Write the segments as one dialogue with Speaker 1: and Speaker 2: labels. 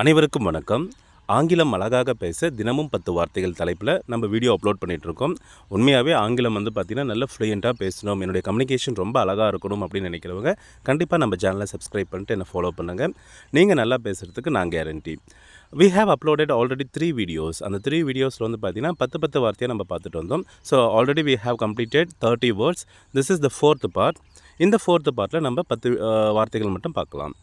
Speaker 1: அனைவருக்கும் வணக்கம். ஆங்கிலம் அழகாக பேச தினமும் பத்து வார்த்தைகள் தலைப்பில் நம்ம வீடியோ அப்லோட் பண்ணிகிட்ருக்கோம் உண்மையாகவே ஆங்கிலம் வந்து பார்த்திங்கன்னா நல்ல ஃப்ளூயண்ட்டாக பேசணும். என்னுடைய கம்யூனிகேஷன் ரொம்ப அழகாக இருக்கணும் அப்படின்னு நினைக்கிறவங்க கண்டிப்பாக நம்ம சேனலை சப்ஸ்கிரைப் பண்ணிட்டு என்னை ஃபாலோ பண்ணுங்கள் நீங்கள் நல்லா பேசுகிறதுக்கு நான் guarantee we have uploaded already three videos அந்த த்ரீ வீடியோஸில் வந்து பார்த்தீங்கன்னா பத்து பத்து வார்த்தையை நம்ம பார்த்துட்டு வந்தோம். So already we have completed thirty words this is the fourth part இந்த ஃபோர்த்து பார்ட்டில் நம்ம பத்து வார்த்தைகள் மட்டும் பார்க்கலாம்.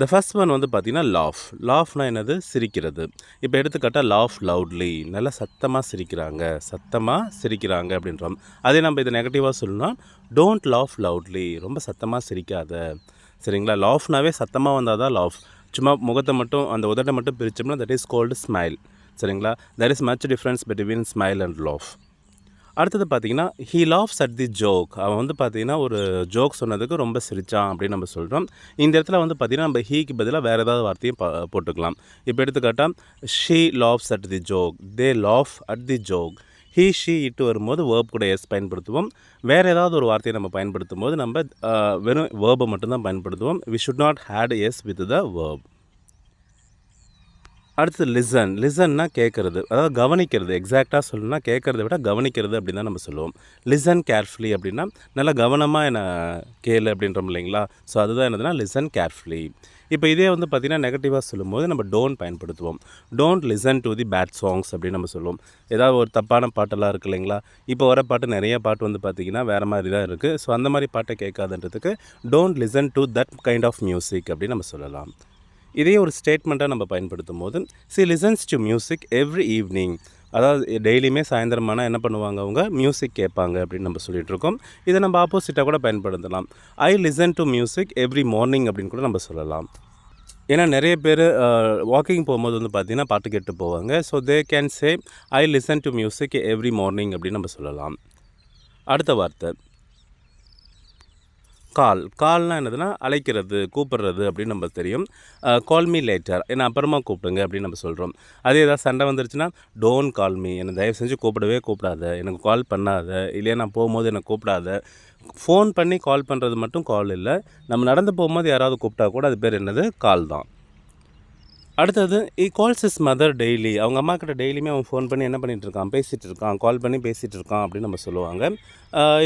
Speaker 1: த ஃபர்ஸ்ட் ஒன் வந்து பார்த்தீங்கன்னா லாஃப் லாஃப்னால் என்னது? சிரிக்கிறது. இப்போ எடுத்துக்காட்டால் லாஃப் லவுட்லி நல்லா சத்தமாக சிரிக்கிறாங்க. சத்தமாக சிரிக்கிறாங்க அப்படின்றோம். அதே நம்ம இதை நெகட்டிவாக சொல்லணும்னா டோன்ட் லாஃப் லவுட்லி ரொம்ப சத்தமாக சிரிக்காத. சரிங்களா? லாஃப்னாவே சத்தமாக வந்தால் தான் லாஃப் சும்மா முகத்தை மட்டும் அந்த உதட்டை மட்டும் பிரித்தோம்னா தட் இஸ் கோல்டு ஸ்மைல் சரிங்களா? That is much difference between smile and laugh அடுத்தது பார்த்தீங்கன்னா he laughs at the joke அவன் வந்து பார்த்தீங்கன்னா ஒரு ஜோக் சொன்னதுக்கு ரொம்ப சிரிச்சான் அப்படின்னு நம்ம சொல்கிறோம் இந்த இடத்துல வந்து பார்த்தீங்கன்னா நம்ம ஹீக்கு பதிலாக வேறு ஏதாவது வார்த்தையும் போட்டுக்கலாம். இப்போ எடுத்துக்காட்டால் she laughs at the joke they laugh at the joke he she it வரும்போது வேர்ப் கூட எஸ் பயன்படுத்துவோம். வேறு ஏதாவது ஒரு வார்த்தையை நம்ம பயன்படுத்தும் போது நம்ம வெறும் வேர்பை மட்டும்தான் பயன்படுத்துவோம். We should not add s with the verb அடுத்து லிசன் லிசன்னா கேட்குறது அதாவது கவனிக்கிறது. எக்ஸாக்டாக சொல்லணும்னா கேட்குறத விட கவனிக்கிறது அப்படின்னு தான் நம்ம சொல்லுவோம். லிசன் கேர்ஃபுல்லி அப்படின்னா நல்லா கவனமாக என்ன கேளு அப்படின்றோம் இல்லைங்களா? ஸோ அதுதான் என்னதுன்னா லிசன் கேர்ஃபுல்லி இப்போ இதே வந்து பார்த்திங்கன்னா நெகட்டிவாக சொல்லும்போது நம்ம டோன்ட் பயன்படுத்துவோம். Don't listen to the bad songs அப்படின்னு நம்ம சொல்லுவோம். ஏதாவது ஒரு தப்பான பாட்டெல்லாம் இருக்குது இல்லைங்களா? இப்போ வர பாட்டு நிறைய பாட்டு வந்து பார்த்திங்கன்னா வேறு மாதிரி தான் இருக்குது ஸோ அந்த மாதிரி பாட்டை கேட்காதுன்றதுக்கு don't listen to that kind of music அப்படின்னு நம்ம சொல்லலாம். இதே ஒரு ஸ்டேட்மெண்ட்டாக நம்ம பயன்படுத்தும் போது she listens to music every evening அதாவது டெய்லியுமே சாயந்தரமான என்ன பண்ணுவாங்க அவங்க? மியூசிக் கேட்பாங்க அப்படின்னு நம்ம சொல்லிகிட்ருக்கோம் இதை நம்ம ஆப்போசிட்டாக கூட பயன்படுத்தலாம். I listen to music every morning அப்படின்னு கூட நம்ம சொல்லலாம். ஏன்னா நிறைய பேர் வாக்கிங் போகும்போது வந்து பார்த்திங்கன்னா பாட்டு கேட்டு போவாங்க. So they can say I listen to music every morning அப்படின்னு நம்ம சொல்லலாம். அடுத்த வார்த்தை. கால். கால்னால் என்னதுன்னா அழைக்கிறது கூப்பிடுறது அப்படின்னு நம்ம தெரியும். கால் மீ லேட்டர் ஏன்னா அப்புறமா கூப்பிடுங்க அப்படின்னு நம்ம சொல்கிறோம் அதே ஏதாவது சண்டை வந்துருச்சுன்னா டோன்ட் கால் மீ என்னை தயவு செஞ்சு கூப்பிடவே கூப்பிடாத. எனக்கு கால் பண்ணாத. இல்லையா நான் போகும்போது என்னை கூப்பிடாத. ஃபோன் பண்ணி கால் பண்ணுறது மட்டும் கால் இல்லை. நம்ம நடந்து போகும்போது யாராவது கூப்பிட்டா கூட அது பேர் என்னது? கால் தான். அடுத்தது he calls his mother daily அவங்க அம்மா கிட்ட டெய்லியுமே அவன் ஃபோன் பண்ணி என்ன பண்ணிட்டு இருக்கான்? பேசிகிட்டு இருக்கான். கால் பண்ணி பேசிகிட்டு இருக்கான் அப்படின்னு நம்ம சொல்லுவாங்க.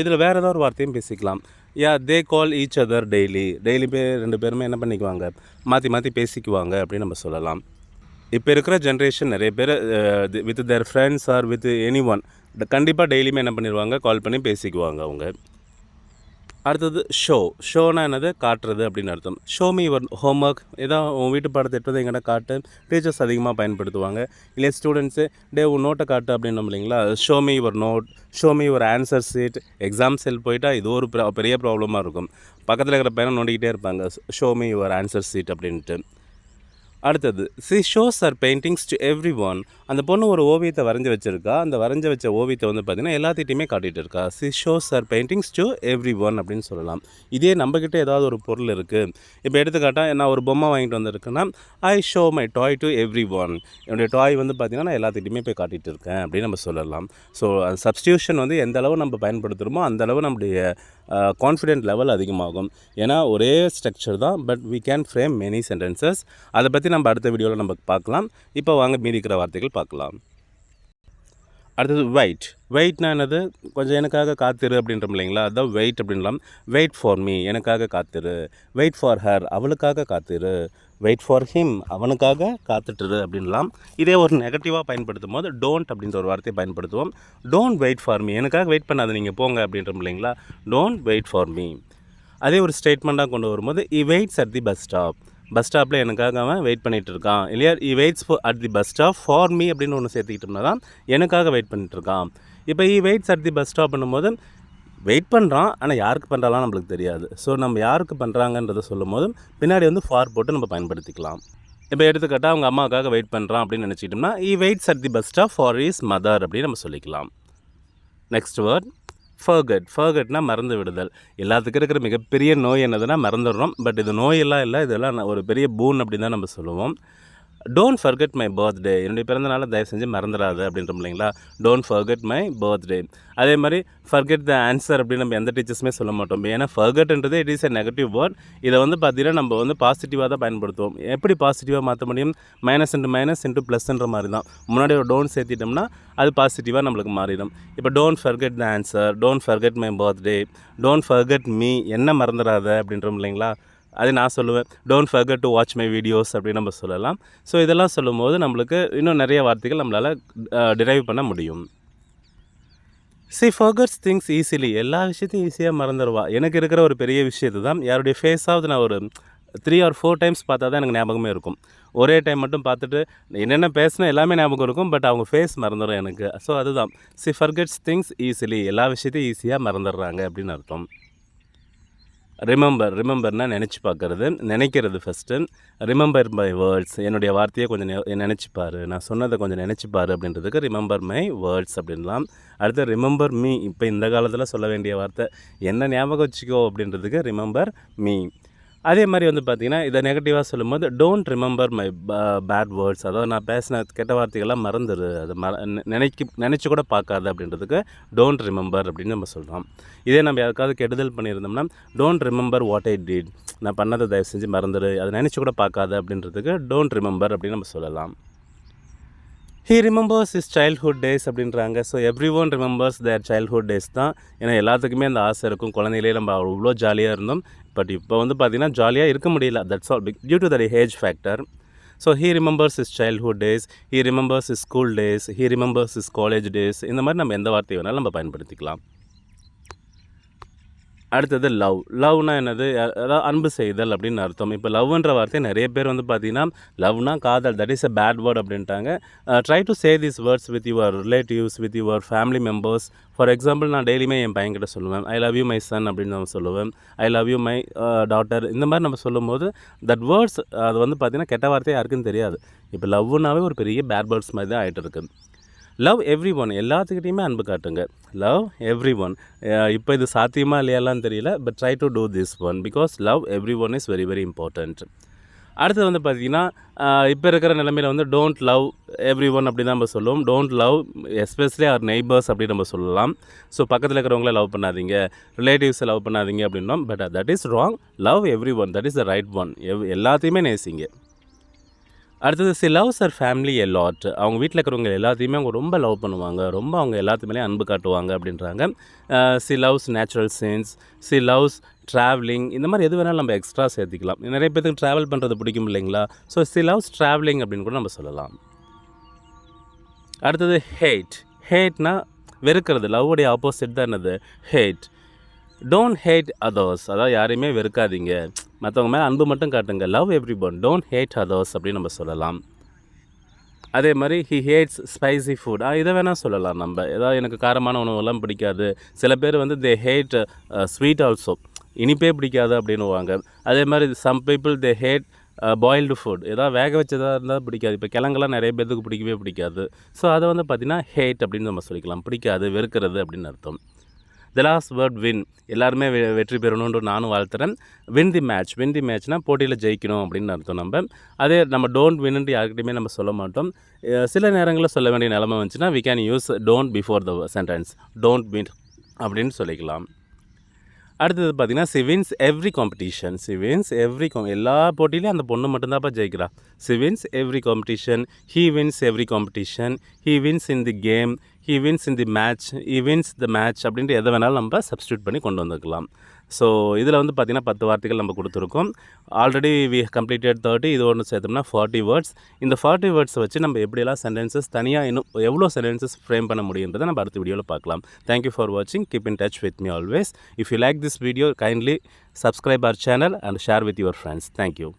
Speaker 1: இதில் வேறு ஏதாவது ஒரு வார்த்தையும் பேசிக்கலாம். Yeah they call each other daily daily பே ரெண்டு பேருமே என்ன பண்ணிக்குவாங்க? மாற்றி மாற்றி பேசிக்குவாங்க அப்படின்னு நம்ம சொல்லலாம். இப்போ இருக்கிற ஜென்ரேஷன் நிறைய பேர் with their friends or with anyone கண்டிப்பாக டெய்லியுமே என்ன பண்ணிடுவாங்க கால் பண்ணி பேசிக்குவாங்க அவங்க. அடுத்தது ஷோ ஷோனா என்னது? காட்டுறது அப்படின்னு அர்த்தம். ஷோ மீ யுவர் ஹோம்ஒர்க் ஏதோ உன் வீட்டு பாடத்தை எடுத்து எங்கிட்ட காட்டு. டீச்சர்ஸ் அதிகமாக பயன்படுத்துவாங்க. இல்லை ஸ்டூடெண்ட்ஸு டே உன் நோட்டை காட்டு அப்படின்னு இல்லைங்களா? Show me your note show me your answer sheet exam cell போயிட்டால் இது ஒரு பெரிய ப்ராப்ளமாக இருக்கும். பக்கத்தில் இருக்கிற பையனை நோண்டிக்கிட்டே இருப்பாங்க. Show me your answer sheet அப்படின்ட்டு. அடுத்தது she shows her paintings to everyone அந்த பொண்ணு ஒரு ஓவியத்தை வரைஞ்சி வச்சுருக்கா. அந்த வரைஞ்சி வச்ச ஓவியத்தை வந்து பார்த்திங்கன்னா எல்லாத்திட்டையுமே காட்டிகிட்டு இருக்கா. She shows her paintings to everyone அப்படின்னு சொல்லலாம். இதே நம்மக்கிட்ட ஏதாவது ஒரு பொருள் இருக்குது இப்போ எடுத்துக்காட்டால் நான் ஒரு பொம்மை வாங்கிட்டு வந்திருக்கேன்னா I show my toy to everyone என்னுடைய டாய் வந்து பார்த்திங்கன்னா நான் எல்லாத்திட்டையுமே போய் காட்டிகிட்டு இருக்கேன் அப்படின்னு நம்ம சொல்லலாம். ஸோ சப்ஸ்டியூஷன் வந்து எந்த அளவு நம்ம பயன்படுத்துகிறோமோ அந்த அளவு நம்முடைய கான்ஃபிடென்ட் லெவல் அதிகமாகும். ஏன்னா ஒரே ஸ்ட்ரக்சர் தான் but we can frame many sentences அதை பற்றி நம்ம அடுத்த வீடியோவில் நம்ம பார்க்கலாம். இப்போ வாங்க மீதி இருக்கிற வார்த்தைகள் பார்க்கலாம். அடுத்தது வெயிட் வெயிட்னா என்னது? கொஞ்சம் எனக்காக காத்திரு அப்படின்றோம் இல்லைங்களா? அதான் வெயிட் அப்படின்லாம். வெயிட் ஃபார் மீ எனக்காக காத்திரு. வெயிட் ஃபார் ஹர் அவளுக்காக காத்திரு. வெயிட் ஃபார் ஹிம் அவனுக்காக காத்துட்டுரு அப்படின்லாம். இதே ஒரு நெகட்டிவாக பயன்படுத்தும் போது டோன்ட் அப்படின்ற ஒரு வார்த்தையை பயன்படுத்துவோம். டோன்ட் வெயிட் ஃபார் மீ எனக்காக வெயிட் பண்ணாத நீங்கள் போங்க அப்படின்றோம் இல்லைங்களா? டோன்ட் வெயிட் ஃபார் மீ அதே ஒரு ஸ்டேட்மெண்ட்டாக கொண்டு வரும்போது he waits at the bus stop bus ஸ்டாப்பில் எனக்காக அவன் வெயிட் பண்ணிகிட்டு இருக்கான். இல்லையா? He waits at the bus stop for me அப்படின்னு ஒன்று சேர்த்துக்கிட்டோம்னா தான் எனக்காக வெயிட் பண்ணிகிட்டு இருக்கான். இப்போ he waits at the bus stop பண்ணும்போது வெயிட் பண்ணுறான் ஆனால் யாருக்கு பண்ணுறாலாம் நம்மளுக்கு தெரியாது. ஸோ நம்ம யாருக்கு பண்ணுறாங்கன்றதை சொல்லும் போது பின்னாடி வந்து ஃபார் போட்டு நம்ம பயன்படுத்திக்கலாம். இப்போ எடுத்துக்கிட்டால் அவங்க அம்மாவுக்காக வெயிட் பண்ணுறான் அப்படின்னு நினச்சிக்கிட்டோம்னா he waits at the bus stop for his mother அப்படின்னு நம்ம சொல்லிக்கலாம். நெக்ஸ்ட் வேர்ட் ஃபர்கட் ஃபர்கட்னா மறந்து விடுதல். எல்லாத்துக்கும் இருக்கிற மிகப்பெரிய நோய் என்னதுன்னா மறந்துடுறோம். பட் இது நோயெல்லாம் இல்லை. இதெல்லாம் ஒரு பெரிய பூன் அப்படின்னு தான் நம்ம சொல்லுவோம். டோன்ட் ஃபர்கெட் மை பர்த்டே என்னுடைய பிறந்தநாளை தயவு செஞ்சு மறந்துடாது அப்படின்றோம் இல்லைங்களா டோன்ட் ஃபர்கெட் மை பர்த்டே அதே மாதிரி ஃபர்கெட் த ஆன்சர் அப்படின்னு நம்ம எந்த டீச்சர்ஸுமே சொல்ல மாட்டோம். ஏன்னா ஃபர்கெட்ன்றது it is a negative word இதை வந்து பார்த்தீங்கன்னா நம்ம வந்து பாசிட்டிவாக தான் பயன்படுத்துவோம். எப்படி பாசிட்டிவாக மாற்ற முடியும்? மைனஸ் இன்ட்டு மைனஸ் இன்ட்டு ப்ளஸ்ன்ற மாதிரி தான். முன்னாடி ஒரு டோன்ட் சேர்த்திட்டோம்னா அது பாசிட்டிவாக நம்மளுக்கு மாறிடும். இப்போ don't forget the answer don't forget my birthday don't forget me என்ன மறந்துடாத அப்படின்றோம் இல்லைங்களா அது நான் சொல்லுவேன். Don't forget to watch my videos அப்படின்னு நம்ம சொல்லலாம். ஸோ இதெல்லாம் சொல்லும்போது நம்மளுக்கு இன்னும் நிறைய வார்த்தைகள் நம்மளால் டிரைவ் பண்ண முடியும். சி ஃபர்கட்ஸ் திங்ஸ் ஈஸிலி எல்லா விஷயத்தையும் ஈஸியாக மறந்துடுவா எனக்கு இருக்கிற ஒரு பெரிய விஷயத்து தான் யாருடைய ஃபேஸாவது நான் ஒரு த்ரீ ஆர் ஃபோர் டைம்ஸ் பார்த்தா தான் எனக்கு ஞாபகமே இருக்கும். ஒரே டைம் மட்டும் பார்த்துட்டு என்னென்ன பேசினா எல்லாமே ஞாபகம் இருக்கும் பட் அவங்க ஃபேஸ் மறந்துடும் எனக்கு. ஸோ அதுதான். சி ஃபர்கெட்ஸ் திங்ஸ் ஈஸிலி எல்லா விஷயத்தையும் ஈஸியாக மறந்துடுறாங்க அப்படின்னு அர்த்தம். ரிமெம்பர் ரிமெம்பர்னால் நினச்சி பார்க்குறது. நினைக்கிறது ஃபஸ்ட்டு ரிமெம்பர் மை வேர்ட்ஸ் என்னுடைய வார்த்தையை கொஞ்சம் நெ- நான் சொன்னதை கொஞ்சம் நினச்சிப்பார் அப்படின்றதுக்கு ரிமெம்பர் மை வேர்ட்ஸ் அப்படின்லாம். அடுத்து ரிமெம்பர் மீ இப்போ இந்த காலத்தில் சொல்ல வேண்டிய வார்த்தை என்ன ஞாபகம் வச்சுக்கோ அப்படின்றதுக்கு ரிமெம்பர் மீ அதே மாதிரி வந்து பார்த்திங்கன்னா இதை நெகட்டிவாக சொல்லும்போது don't remember my bad words அதாவது நான் பேசின கெட்ட வார்த்தைகள்லாம் மறந்துடு அது மற நெ- நினைக்கி நினச்சி கூட பார்க்காது அப்படின்றதுக்கு டோன்ட் ரிமெம்பர் அப்படின்னு நம்ம சொல்கிறோம் இதே நம்ம யாருக்காவது கெடுதல் பண்ணியிருந்தோம்னா don't remember what I did நான் பண்ணதை தயவு செஞ்சு மறந்துடு அதை நினச்சி கூட பார்க்காது அப்படின்றதுக்கு டோன்ட் ரிமெம்பர் அப்படின்னு நம்ம சொல்லலாம். He remembers his childhood days அப்படின்றாங்க. So everyone remembers their childhood days தான். ஏன்னா எல்லாத்துக்குமே அந்த ஆசை இருக்கும். குழந்தையிலே நம்ம அவ்வளோ ஜாலியாக இருந்தோம். பட் இப்போ வந்து பார்த்திங்கன்னா ஜாலியாக இருக்க முடியல. That's all big due to that age factor so he remembers his childhood days he remembers his school days he remembers his college days இந்த மாதிரி நம்ம எந்த வார்த்தை வேணாலும் நம்ம பயன்படுத்திக்கலாம். அடுத்தது லவ். லவ்னா என்னது? அதாவது அன்பு செய்தல் அப்படின்னு அர்த்தம். இப்போ லவ்ன்ற வார்த்தை நிறைய பேர் வந்து பார்த்தீங்கன்னா லவ்னா காதல் that is a bad word அப்படின்ட்டாங்க. Try to say this words with your relatives with your family members for example நான் டெய்லியுமே என் பையன்கிட்ட சொல்லுவேன். I love you my son அப்படின்னு நம்ம சொல்லுவேன் I love you my daughter இந்த மாதிரி நம்ம சொல்லும்போது தட் வேர்ட்ஸ் அது வந்து பார்த்தீங்கன்னா கெட்ட வார்த்தை யாருக்குன்னு தெரியாது. இப்போ லவ்னாவே ஒரு பெரிய பேட் வேர்ட்ஸ் மாதிரி தான் ஆகிட்டு இருக்குது லவ் எவ்ரி ஒன் எல்லாத்துக்கிட்டையுமே அன்பு காட்டுங்க. லவ் எவ்ரி ஒன் இப்போ இது சாத்தியமா இல்லையாலாம் தெரியல but try to do this one because love everyone is very very important அடுத்தது வந்து பார்த்திங்கன்னா இப்போ இருக்கிற நிலமையில் வந்து டோன்ட் லவ் எவ்ரி ஒன் அப்படி தான் நம்ம சொல்லுவோம். Don't love especially our neighbours அப்படி நம்ம சொல்லலாம். ஸோ பக்கத்தில் இருக்கிறவங்கள லவ் பண்ணாதீங்க. ரிலேட்டிவ்ஸை லவ் பண்ணாதீங்க அப்படின்னோம். But that is wrong love everyone that is the right one எவ் எல்லாத்தையுமே நேசிங்க. அடுத்தது she loves her family a lot அவங்க வீட்டில் இருக்கிறவங்க எல்லாத்தையுமே அவங்க ரொம்ப லவ் பண்ணுவாங்க. ரொம்ப அவங்க எல்லாத்துமேலேயும் அன்பு காட்டுவாங்க அப்படின்றாங்க. She loves natural scenes she loves travelling இந்த மாதிரி எது வேணாலும் நம்ம எக்ஸ்ட்ரா சேர்த்துக்கலாம். நிறைய பேருக்கு ட்ராவல் பண்ணுறது பிடிக்கும் இல்லைங்களா? ஸோ சி லவ்ஸ் ட்ராவலிங் அப்படின்னு கூட நம்ம சொல்லலாம். அடுத்தது ஹேட் ஹேட்னா வெறுக்கிறது. லவ்வுடைய ஆப்போசிட் தான் என்னது? ஹேட் டோன்ட் ஹேட் அதர்ஸ் அதாவது யாரையுமே வெறுக்காதீங்க. மற்றவங்க மேலே அன்பு மட்டும் காட்டுங்க. Love everyone don't hate others அப்படின்னு நம்ம சொல்லலாம். அதே மாதிரி ஹி ஹேட்ஸ் ஸ்பைசி ஃபுட் இதை வேணால் சொல்லலாம் நம்ம. ஏதாவது எனக்கு காரமான உணவுலாம் பிடிக்காது. சில பேர் வந்து தே ஹேட் ஸ்வீட் ஆல்சோ இனிப்பே பிடிக்காது அப்படின்னுவாங்க. அதே மாதிரி some people they hate boiled food ஏதாவது வேக வச்சதாக இருந்தால் பிடிக்காது. இப்போ கிழங்கெல்லாம் நிறைய பேருக்கு பிடிக்கவே பிடிக்காது. ஸோ அதை வந்து பார்த்திங்கன்னா ஹேட் அப்படின்னு நம்ம சொல்லிக்கலாம். பிடிக்காது வெறுக்கிறது அப்படின்னு அர்த்தம். த லாஸ்ட் வேர்ட் வின் எல்லாருமே வெ- வெற்றி பெறணும்னு நானும் வாழ்த்துறேன். Win the match win the மேட்ச்னால் போட்டியில் ஜெயிக்கணும் அப்படின்னு அர்த்தம் நம்ம. அதே நம்ம டோன்ட் வின்னுட்டு யார்கிட்டையுமே நம்ம சொல்ல மாட்டோம். சில நேரங்களில் சொல்ல வேண்டிய நிலைமை வந்துச்சுன்னா we can use don't before the sentence don't win அப்படின்னு சொல்லிக்கலாம். அடுத்தது பார்த்தீங்கன்னா she wins every competition she wins every com எல்லா போட்டியிலையும் அந்த பொண்ணு மட்டும்தான்ப்பா ஜெயிக்கிறா. She wins every competition he wins every competition he wins in the game he wins in the match he wins the match அப்படின்ட்டு எதை வேணாலும் நம்ம சப்ஸ்டியூட் பண்ணி கொண்டு வந்துக்கலாம். ஸோ இதில் வந்து பார்த்திங்கன்னா பத்து வார்த்தைகள் நம்ம கொடுத்துருக்கோம். ஆல்ரெடி வி கம்ப்ளீட்டட் தேர்ட்டி இது ஒன்று சேர்த்தோம்னா ஃபார்ட்டி வேர்ட்ஸ் இந்த ஃபார்ட்டி வேர்ட்ஸை வச்சு நம்ம எப்படியெல்லாம் சென்டென்சஸ் தனியாக இன்னும் எவ்வளோ சென்டென்சஸ் ஃப்ரேம் பண்ண முடியுன்றதை நம்ம அடுத்த வீடியோவில் பார்க்கலாம். தேங்க்யூ ஃபார் வாட்சிங் keep in touch with me always if you like this video kindly subscribe our channel and share with your friends thank you